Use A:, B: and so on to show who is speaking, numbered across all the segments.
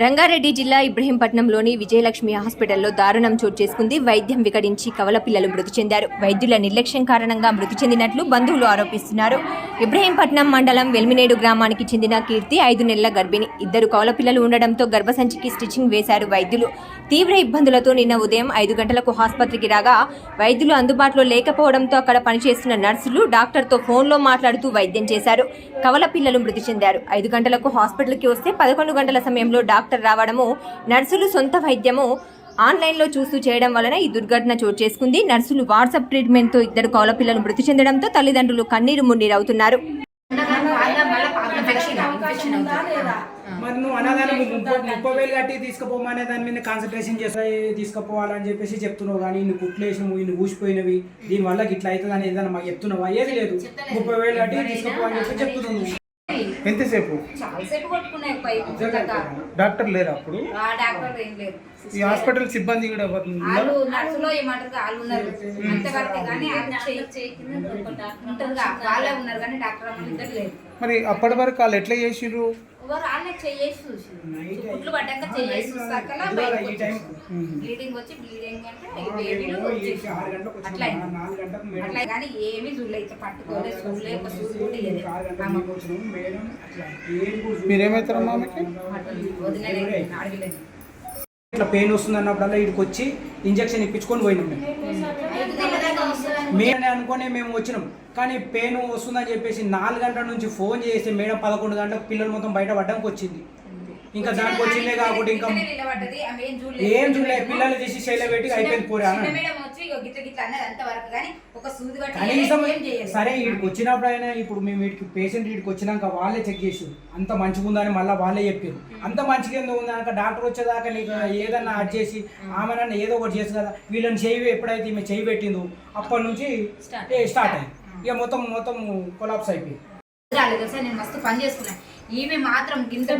A: రంగారెడ్డి జిల్లా ఇబ్రహీంపట్నంలోని విజయలక్ష్మి హాస్పిటల్లో దారుణం చోటు చేసుకుంది. వైద్యం వికటించి కవల పిల్లలు మృతి చెందారు. వైద్యుల నిర్లక్ష్యం కారణంగా మృతి చెందినట్లు బంధువులు ఆరోపిస్తున్నారు. ఇబ్రహీంపట్నం మండలం వెల్మినేడు గ్రామానికి చెందిన కీర్తి ఐదు నెలల గర్భిణి. ఇద్దరు కవల పిల్లలు ఉండడంతో గర్భసంచికి స్టిచ్చింగ్ వేశారు వైద్యులు. తీవ్ర ఇబ్బందులతో నిన్న ఉదయం ఐదు గంటలకు ఆసుపత్రికి రాగా వైద్యులు అందుబాటులో లేకపోవడంతో అక్కడ పనిచేస్తున్న నర్సులు డాక్టర్తో ఫోన్లో మాట్లాడుతూ వైద్యం చేశారు. కవల పిల్లలు మృతి చెందారు. ఐదు గంటలకు హాస్పిటల్కి వస్తే పదకొండు గంటల సమయంలో డాక్టర్ డాక్టర్ రావడము నర్సులు సొంత వైద్యము ఆన్లైన్లో చూస్తూ చేయడం వలన ఈ దుర్ఘటన చోటు చేసుకుంది. నర్సులు వాట్సాప్ ట్రీట్మెంట్తో ఇద్దరు కవల పిల్లలు మృతి చెందడంతో తల్లిదండ్రులు కన్నీరు మున్నీరవుతున్నారు.
B: మరి నువ్వు అన్నదానం ముప్పై ముప్పై వేలు కట్టి తీసుకుపోమనే దాని మీద కాన్సన్ట్రేషన్ చేస్తా తీసుకుపోవాలని చెప్పేసి చెప్తున్నావు కానీ ఇన్ని కుట్లేసినవు ఇన్ని ఊసిపోయినవి దీనివల్ల ఇట్లా అవుతుంది అని ఏదైనా మాకు చెప్తున్నావా? ఏది లేదు. ముప్పై వేలు కట్టి తీసుకుపోవాలని చెప్పి చెప్తున్నావు
C: ఎంతసేపు?
D: చాలాసేపు పైపు.
C: డాక్టర్ లేరు అప్పుడు?
D: ఆ డాక్టర్ ఏం లేదు.
C: ఈ హాస్పిటల్ సిబ్బంది కూడా?
D: వాళ్ళు నర్సులో ఏమంటారు వాళ్ళు ఉన్నారు. అంతవరకే కానీ వాళ్ళే ఉన్నారు కానీ డాక్టర్ ఇద్దరు
C: మరి అప్పటి వరకు వాళ్ళు ఎట్లా చేసిర్రు?
D: చూసి కుట్లు పడ్డాక చూసాకలా బ్లీడింగ్ వచ్చి బ్లీడింగ్ అంటే బేబీలు అట్లా అట్లా కానీ ఏమీ చూడలేదు. ఇట్లా పట్టుకోలేదు ఒక కూడా.
C: మీరేమవుతారమ్మా?
D: వదిలేదు
B: పెయిన్ వస్తుంది అన్నప్పుడల్లా ఇక్కడికి వచ్చి ఇంజక్షన్ ఇప్పించుకొని పోయినాం మేము.
D: దాకా వస్తుందని
B: మేమే అనుకునే మేము వచ్చినాం. కానీ పెయిన్ వస్తుందని చెప్పేసి నాలుగు గంటల నుంచి ఫోన్ చేసి మేడం పదకొండు గంటలకు పిల్లలు మొత్తం బయట పడ్డానికి వచ్చింది. ఇంకా దానికి వచ్చిందే కాకుండా ఇంకా.
D: ఏం చూడలేదు.
B: పిల్లలు తీసి శైల పెట్టి అయిపోయింది పోరా
D: చిన్న
B: అని
D: మేడం వచ్చి ఇగో గిట్ల గిట్ల అన్నది అంతవరకు. కానీ ఒక సూది పట్టి
B: కనీసం. సరే వీడికి వచ్చినప్పుడు అయినా ఇప్పుడు మేము వీడికి పేషెంట్ వీడికి వచ్చినాక వాళ్ళే చెక్ చేసి అంత మంచిగా ఉందని మళ్ళీ వాళ్ళే చెప్పారు అంత మంచిగా ఎందుకు ఉందన్నాక డాక్టర్ వచ్చేదాకా నీకు ఏదన్నా అది చేసి ఆమెనన్నా ఏదో ఒకటి చేసి కదా వీళ్ళని చేయి ఎప్పుడైతే ఈమె చేయి పెట్టిందో అప్పటి నుంచి స్టార్ట్ అయింది. ఇక మొత్తం మొత్తం కొలాప్స్ అయిపోయింది.
D: రాలేదు సార్ నేను మస్తు పని చేసుకున్నా. ఈమె మాత్రం గింత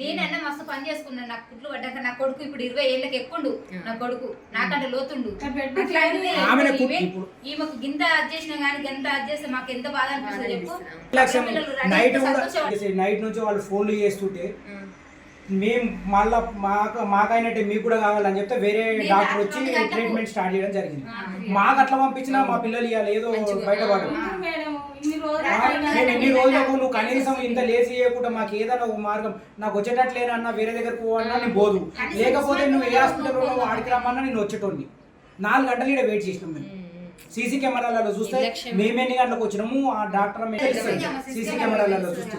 D: నేనన్నా మస్తు పని చేసుకున్నాను నాకు కుట్లు పడ్డాక నా కొడుకు ఇప్పుడు ఇరవై ఏళ్ళకి ఎక్కుండు నా కొడుకు నాకంటే లోతుండు ఈమెకు గింత చేసినా కానీ గంత చేస్తే మాకు ఎంత బాధ అనిపిస్తుంది చెప్పు
B: నైట్ నుంచి వాళ్ళు ఫోన్లు చేస్తుంటే మేము మళ్ళా మాకు మాకైనట్టే మీకు కూడా కావాలని చెప్తే వేరే డాక్టర్ వచ్చి ట్రీట్మెంట్ స్టార్ట్ చేయడం జరిగింది. మాకు అట్లా పంపించినా మా పిల్లలు ఇవాళ ఏదో బయటపడు నేను ఇన్ని రోజులకు నువ్వు కనీసం ఇంత లేచి చేయకుండా మాకు ఏదైనా ఒక మార్గం నాకు వచ్చేటట్లేనన్నా వేరే దగ్గరకు పోవన్నా నేను పోదు. లేకపోతే నువ్వు ఏ హాస్పిటల్ ఉన్నావు ఆడికి రమ్మన్నా నేను వచ్చేటోడిని. నాలుగు గంటలు ఇక్కడ వెయిట్ చేసినాం మేము. సీసీ కెమెరాలలో చూస్తే మేము ఎన్ని గంటలకు వచ్చినాము? ఆ డాక్టర్ సీసీ కెమెరాలలో చూస్తే.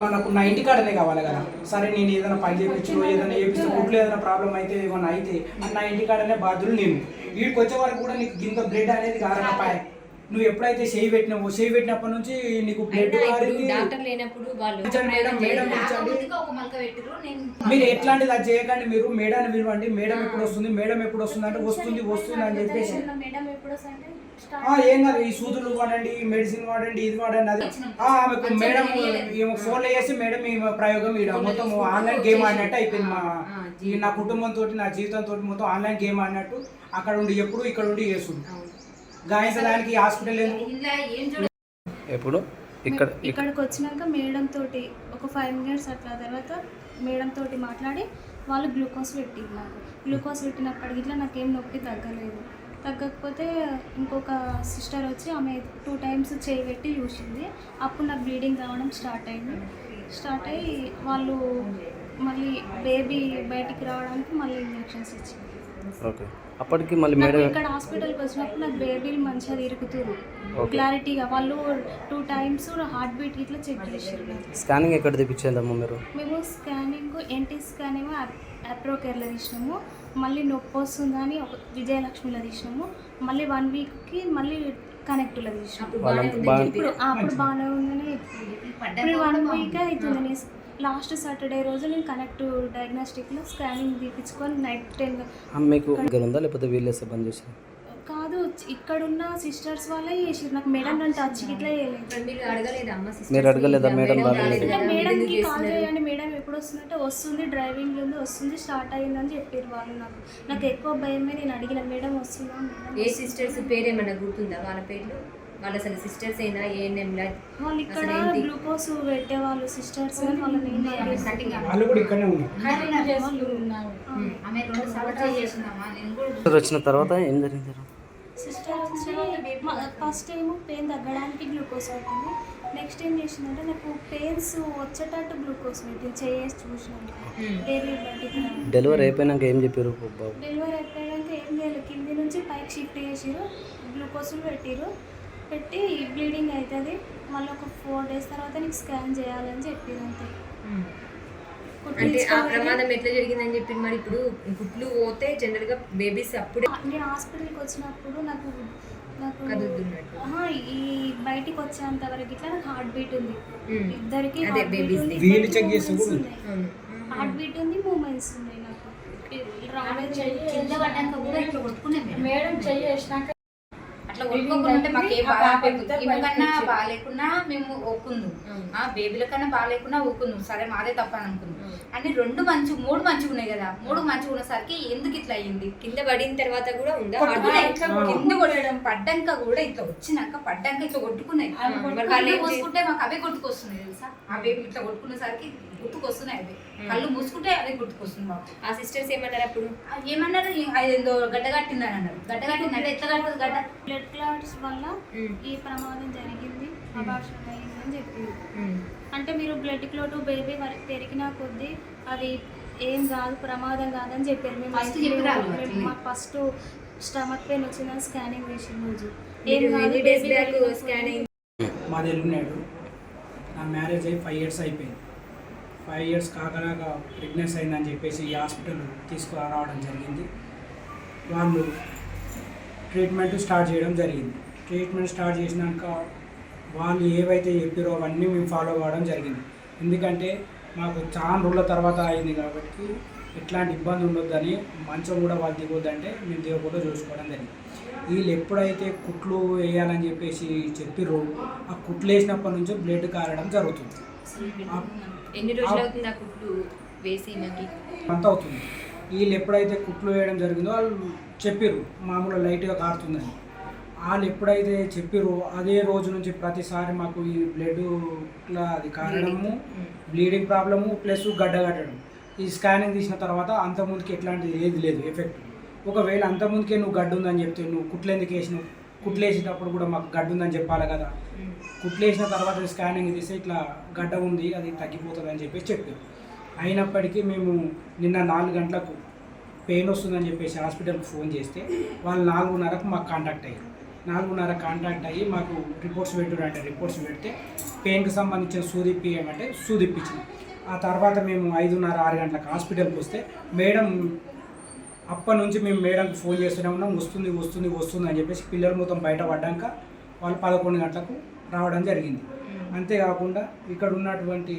B: నాకు నా ఇంటి కాడనే కావాలి కదా. సరే నేను ఏదైనా పని చేయించు ఏదైనా చేపిస్తే గుడ్లు ఏదైనా ప్రాబ్లం అయితే ఏమైనా అయితే నా ఇంటి కాడనే బాధ్యులు నేను. వీడికి వచ్చే వరకు కూడా నీకు గింత బ్లడ్ అనేది కారణపాయ నువ్వు ఎప్పుడైతే చేయి పెట్టినావో చేయి పెట్టినప్పటి నుంచి నీకు బ్లడ్ కారింది
A: డాక్టర్ లేనప్పుడు వాళ్ళు
B: పిలిచండి మేడం మేడం మీరు ఎట్లాంటిది అది చేయకండి మీరు మేడాన్ని పిలవండి మేడం ఎప్పుడు వస్తుంది మేడం ఎప్పుడు వస్తుంది అంటే వస్తుంది వస్తుంది అని చెప్పేసి.
E: మేడం
B: ఏం కాదు ఈ సూదులు వాడండి ఈ మెడిసిన్ వాడండి ఇది వాడండి అది. ఆమెకు మేడం ఈమె ఫోన్లో చేసి మేడం ఈమె ప్రయోగం ఈడ మొత్తం ఆన్లైన్ గేమ్ ఆడినట్టు అయిపోయింది మా ఈ నా కుటుంబంతో నా జీవితంతో మొత్తం ఆన్లైన్ గేమ్ ఆడినట్టు అక్కడ ఉండి ఎప్పుడు ఇక్కడ ఉండి చేసుడు గాయించడానికి హాస్పిటల్ ఎందుకు?
C: ఎప్పుడు? ఇక్కడ ఇక్కడ
E: ఇక్కడికి వచ్చినాక మేడం తోటి ఒక ఫైవ్ మినిట్స్ అట్లా తర్వాత మేడం తోటి మాట్లాడి వాళ్ళు గ్లూకోజ్ పెట్టింది నాకు గ్లూకోజ్ పెట్టినప్పటికి ఇట్లా నాకేం నొప్పి తగ్గలేదు. తగ్గకపోతే ఇంకొక సిస్టర్ వచ్చి ఆమె టూ టైమ్స్ చేయి పెట్టి చూసింది. అప్పుడు నాకు బ్లీడింగ్ రావడం స్టార్ట్ అయింది. స్టార్ట్ అయ్యి వాళ్ళు మళ్ళీ బేబీ బయటికి రావడానికి మళ్ళీ ఇంజెక్షన్స్ ఇచ్చింది.
C: ఓకే. అప్పటికి మళ్ళీ మేడం
E: ఇక్కడ హాస్పిటల్కి వచ్చినప్పుడు నాకు బేబీలు మంచిగా
C: Okay.
E: క్లారిటీగా వాళ్ళు టూ టైమ్స్ హార్ట్ బీట్ ఇట్లా చెక్ చేసారు నాకు.
C: స్కానింగ్ ఎక్కడ తెప్పించేదమ్మా మీరు?
E: మేము స్కానింగ్ ఎన్టీ స్కాన్ ఏమో అప్రో కేర్లో తీసినాము. మళ్ళీ నొప్పి వస్తుందని ఒక విజయలక్ష్మిలో తీసినాము. మళ్ళీ వన్ వీక్కి మళ్ళీ కనెక్ట్లో తీసినాము. అప్పుడు బాగానే ఉందని ఇప్పుడు వన్ వీక్ అవుతుంది లాస్ట్ సాటర్డే రోజు నేను కనెక్ట్ డయాగ్నోస్టిక్లో స్కానింగ్ తీపించుకొని నైట్ టెన్
C: మీకు దగ్గర ఉందా? లేకపోతే వీళ్ళేస్తే బంద్ చేసి
E: కాదు ఇక్కడున్న సిస్టర్స్ వాళ్ళే చేసిర్రు. నాకు మేడం నన్ను టచ్ ఇట్లా చేయలేదు.
A: మీరు అడగలేదా అమ్మ sisters
C: మీరు అడగలేదా
A: ని?
C: మేడం
E: మేడంకి కాల్? చేయండి. మేడం ఎప్పుడు వస్తుందంటే వస్తుంది డ్రైవింగ్ ఉంది వస్తుంది స్టార్ట్ అయ్యిందని చెప్పారు వాళ్ళు నాకు. నాకు ఎక్కువ భయమే నేను అడిగిన మేడం వస్తుందా? మేడం
A: ఏ సిస్టర్స్ పేరేమన్నా గుర్తుందా? వాళ్ళ పేర్లు? వాళ్ళు అసలు సిస్టర్స్ అయినా ఏఎన్ఎంలా
E: వాళ్ళు ఇక్కడ? గ్లూకోజ్ పెట్టేవాళ్ళు సిస్టర్స్
C: వచ్చిన తర్వాత ఏం జరిగింది
E: సిస్టర్ ఫస్ట్ ఏమో పెయిన్ తగ్గడానికి గ్లూకోజ్ పెట్టింది నెక్స్ట్ ఏం చేసిందంటే నాకు పెయిన్స్ వచ్చేటట్టు గ్లూకోజ్ పెట్టింది చేసి చూసినాను.
C: డెలివరీ అయిపోయినాక ఏం చెప్పారు బాబు?
E: డెలివరీ అయిపోయాక ఏం చేయాలి కింది నుంచి పైకి షిఫ్ట్ చేసిరు గ్లూకోజ్లు పెట్టిరు పెట్టి బ్లీడింగ్ అవుతుంది. మళ్ళీ ఒక ఫోర్ డేస్ తర్వాత నీకు స్కాన్ చేయాలని చెప్పారు అంతే.
A: అంటే ఆ. ప్రమాదం ఎట్లా జరిగిందని చెప్పి మరి ఇప్పుడు గుడ్లు పోతే జనరల్గా బేబీస్ అప్పుడే
E: నేను హాస్పిటల్కి వచ్చినప్పుడు నాకు నాకు ఈ బయటికి వచ్చేంత వరకు ఇట్లా నాకు హార్ట్ బీట్ ఉంది. ఇద్దరికి. హార్ట్ బీట్ ఉంది మూమెంట్స్ ఉన్నాయి. నాకు. రాలేదు
D: కింద పడ్డాక కూడా ఇట్లా కొట్టుకునే
F: మేడం చెయ్యేసినాక
D: అట్లా మాకు ఏ బాధ బాగాలేకున్నా మేము ఒక్కుందు ఆ బేబీల కన్నా బాగాలేకున్నా ఒక్కుందు సరే మాదే తప్ప అని అనుకుంది. అంటే రెండు మంచి మూడు మంచిగా ఉన్నాయి కదా. మూడు మంచిగా ఉన్నసరికి ఎందుకు ఇట్లా అయ్యింది?
A: కింద పడిన తర్వాత కూడా ఉందా?
D: ఇట్లా కింద కొట్టడం పడ్డాక కూడా ఇట్లా వచ్చినాక పడ్డాక ఇట్లా కొట్టుకున్నాయి. కళ్ళు మూసుకుంటే మాకు అవే గుర్తుకొస్తున్నాయి తెలుసా? ఆ బేబీ ఇట్లా కొట్టుకునేసరికి గుర్తుకొస్తున్నాయి అవి. కళ్ళు మూసుకుంటే అవే గుర్తుకొస్తుంది మాకు.
A: ఆ సిస్టర్స్ ఏమన్నారు అప్పుడు?
D: ఏమన్నారు? అదేందో గడ్డ కట్టిందని అన్నారు. గడ్డ కట్టిందంటే ఎట్లా కట్టదు గడ్డ?
E: బ్లడ్ క్లాట్స్ వల్ల. ఈ ప్రమాదం జరిగింది. అయిందని చెప్పింది. అంటే మీరు బ్లడ్ క్లోట్ బేబీ వరకు పెరిగినా కొద్దీ అది ఏం కాదు ప్రమాదం కాదని చెప్పారు. మేము. మాకు ఫస్ట్ స్టమక్ పెయిన్ వచ్చిందని స్కానింగ్ చేసిన రోజు
A: మీరు ఎన్ని డేస్
E: baby
A: బ్యాక్
E: పెరిగినా
A: స్కాన్
E: కొద్దీ-
A: అయింది
B: మాది ఎల్లున్నాడు నా మ్యారేజ్ అయ్యి ఫైవ్ ఇయర్స్ అయిపోయింది. ఫైవ్ ఇయర్స్ కాకనాక ప్రెగ్నెన్సీ అయిందని చెప్పేసి ఈ హాస్పిటల్ తీసుకురావడం జరిగింది. వాళ్ళు ట్రీట్మెంట్ స్టార్ట్ చేయడం జరిగింది. ట్రీట్మెంట్ స్టార్ట్ చేసినాక వాళ్ళు ఏవైతే చెప్పారో అవన్నీ మేము ఫాలో అవ్వడం జరిగింది. ఎందుకంటే మాకు చాలా రోజుల తర్వాత అయింది కాబట్టి ఎట్లాంటి ఇబ్బంది ఉండొద్దని మంచం కూడా వాళ్ళు దిగొద్దంటే మేము దిగకుండా చూసుకోవడం జరిగింది. వీళ్ళు ఎప్పుడైతే కుట్లు వేయాలని చెప్పేసి చెప్పిర్రో ఆ కుట్లు వేసినప్పటి నుంచి బ్లడ్ కారడం జరుగుతుంది.
A: ఎన్ని రోజులు అవుతుంది ఆ కుట్లు వేసి మనకి
B: అంత అవుతుంది. వీళ్ళు ఎప్పుడైతే కుట్లు వేయడం జరిగిందో వాళ్ళు చెప్పిర్రు మామూలుగా లైట్గా కారుతుందని. వాళ్ళు ఎప్పుడైతే చెప్పిర్రో అదే రోజు నుంచి ప్రతిసారి మాకు ఈ బ్లడ్ అది కారడము బ్లీడింగ్ ప్రాబ్లము ప్లస్ గడ్డ కట్టడం. ఈ స్కానింగ్ తీసిన తర్వాత అంత ముందుకి ఎట్లాంటిది ఏది లేదు ఎఫెక్ట్ ఒకవేళ అంత ముందుకే నువ్వు గడ్డు ఉందని చెప్తే నువ్వు కుట్లు ఎందుకు వేసినావు కుట్లు వేసేటప్పుడు కూడా మాకు గడ్డు ఉందని చెప్పాలి కదా. కుట్లు వేసిన తర్వాత స్కానింగ్ తీస్తే ఇట్లా గడ్డ ఉంది అది తగ్గిపోతుంది అని చెప్పేసి చెప్పారు. అయినప్పటికీ మేము నిన్న నాలుగు గంటలకు పెయిన్ వస్తుందని చెప్పేసి హాస్పిటల్కి ఫోన్ చేస్తే వాళ్ళు నాలుగున్నరకు మాకు కాంటాక్ట్ అయ్యారు. నాలుగున్నర కాంటాక్ట్ అయ్యి మాకు రిపోర్ట్స్ పెట్టుడు అంటే. రిపోర్ట్స్ పెడితే పెయిన్కి సంబంధించిన సూది ఇప్పియమంటే సూది ఇప్పించింది ఆ తర్వాత మేము ఐదున్నర ఆరు గంటలకు హాస్పిటల్కి వస్తే మేడం అప్పటి నుంచి మేము మేడంకి ఫోన్ చేస్తూనే ఉన్నాం. వస్తుంది వస్తుంది వస్తుంది అని చెప్పేసి పిల్లలు మొత్తం బయట పడ్డాక వాళ్ళు పదకొండు గంటలకు రావడం జరిగింది. అంతేకాకుండా ఇక్కడ ఉన్నటువంటి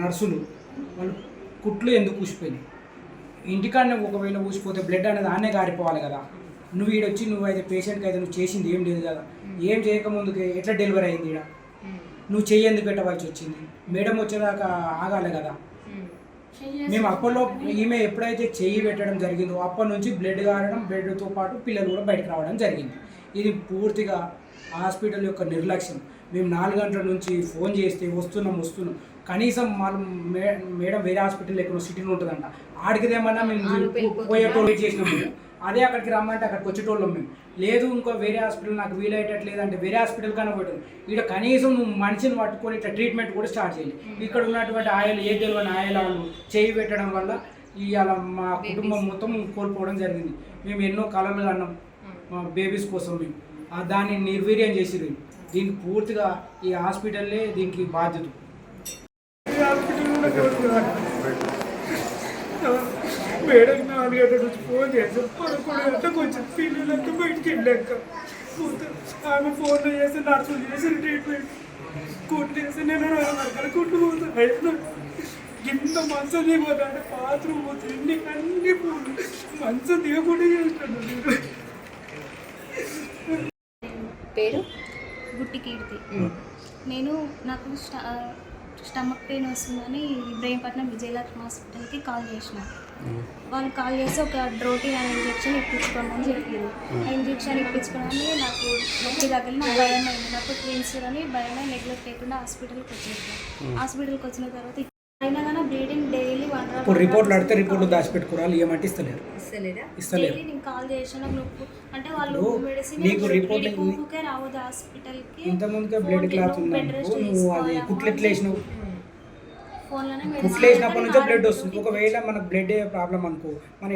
B: నర్సులు వాళ్ళు కుట్లు ఎందుకు ఊసిపోయినాయి? ఇంటికాడనే ఒకవేళ ఊసిపోతే బ్లడ్ అనేది ఆనే కారిపోవాలి కదా. నువ్వు ఈడొచ్చి నువ్వు అయితే పేషెంట్కి అయితే నువ్వు చేసింది ఏం లేదు కదా. ఏం చేయకముందుకే ఎట్లా డెలివరీ అయింది ఈడ? నువ్వు చెయ్యి ఎందుకు పెట్టవలసి వచ్చింది? మేడం వచ్చేదాకా ఆగాలి కదా. మేము. అప్పట్లో ఈమె ఎప్పుడైతే చెయ్యి పెట్టడం జరిగిందో అప్పటి నుంచి బ్లడ్ కారడం బ్లడ్తో పాటు పిల్లలు కూడా బయటకు రావడం జరిగింది. ఇది పూర్తిగా హాస్పిటల్ యొక్క నిర్లక్ష్యం. మేము నాలుగు గంటల నుంచి ఫోన్ చేస్తే వస్తున్నాం వస్తున్నాం. కనీసం మనం మేడం వేరే హాస్పిటల్ ఎక్కడ సిటీలో ఉంటుందంట. ఆడికిదేమన్నా మేము పోయేటోళ్ళు వెయిట్ చేసినాం. అదే అక్కడికి రమ్మంటే అక్కడికి వచ్చేటోళ్ళం మేము. లేదు ఇంకో వేరే హాస్పిటల్ నాకు వీలయ్యేటట్లేదు అంటే వేరే హాస్పిటల్ కన్నా పోయాడు ఇక్కడ కనీసం నువ్వు మనిషిని పట్టుకొని ఇట్లా ట్రీట్మెంట్ కూడా స్టార్ట్ చేయాలి. ఇక్కడ ఉన్నటువంటి ఆయిల్ ఏ తెలియని ఆయిల్ వాళ్ళు చేయి పెట్టడం వల్ల ఇవాళ మా కుటుంబం మొత్తం కోల్పోవడం జరిగింది. మేము ఎన్నో కళలు అన్నాం మా బేబీస్ కోసం మేము. ఆ దాన్ని నిర్వీర్యం చేసిరు దీనికి పూర్తిగా ఈ హాస్పిటల్లే దీనికి బాధ్యత.
G: మేడం నాలుగు గంటల నుంచి ఫోన్ చేస్తాం పదకొండు గంటలకు వచ్చి. పిల్లలంతా బయటికి వెళ్ళాక ఆమె ఫోన్లో చేసి నర్సులు చేసి ట్రీట్మెంట్ కుట్లు చేసి నేను రకరకాల కుట్లు పోతాను ఇంత మంచం దిగిపోతా అంటే బాత్రూమ్ పోతుంది ఇన్ని అన్ని పూలు మంచం దిగకుండా చేస్తాను
A: పేరు?
E: గుట్టి కీర్తి. నేను నాకు స్ట- స్టమక్ పెయిన్ వస్తుందని ఇబ్రహీంపట్నం విజయలక్ష్మి హాస్పిటల్కి కాల్ చేసిన. వాళ్ళు కాల్ చేసి ఒక డ్రోటీ అనే ఇంజెక్షన్ ఇప్పించుకోమని చెప్పారు ఆ ఇంజెక్షన్ ఇప్పించుకోవడానికి నాకు నొప్పి తగిలి నాకు భయం అయింది. నాకు ట్విన్స్ అని భయమే నెగ్లెక్ట్ లేకుండా హాస్పిటల్కి వచ్చేసాను. హాస్పిటల్కి వచ్చిన తర్వాత అయినా కానీ బ్లీడింగ్ డైలీ వన్
B: ఇప్పుడు రిపోర్ట్లు అడితే రిపోర్ట్లు దాచిపెట్టుకోవాలి ఏమంటే ఇస్తలేరు.
A: ఇస్తలేదా
B: ఇస్తలేరు.
E: డైలీ నేను కాల్ చేసిన నొప్పి. అంటే వాళ్ళు మెడిసిన్
B: నీకు.
E: ఊరికే రావద్దు హాస్పిటల్కి.
B: ఇంత ముందుగా బ్లడ్ క్లాత్ ఉంది అనుకో, నువ్వు అది కుట్లు ఎట్లా వేసినావు.
E: ఫోన్లోనే
B: కుట్లు వేసినప్పటి నుంచో బ్లడ్ వస్తుంది. ఒకవేళ మనకు బ్లడ్ ప్రాబ్లం అనుకో మన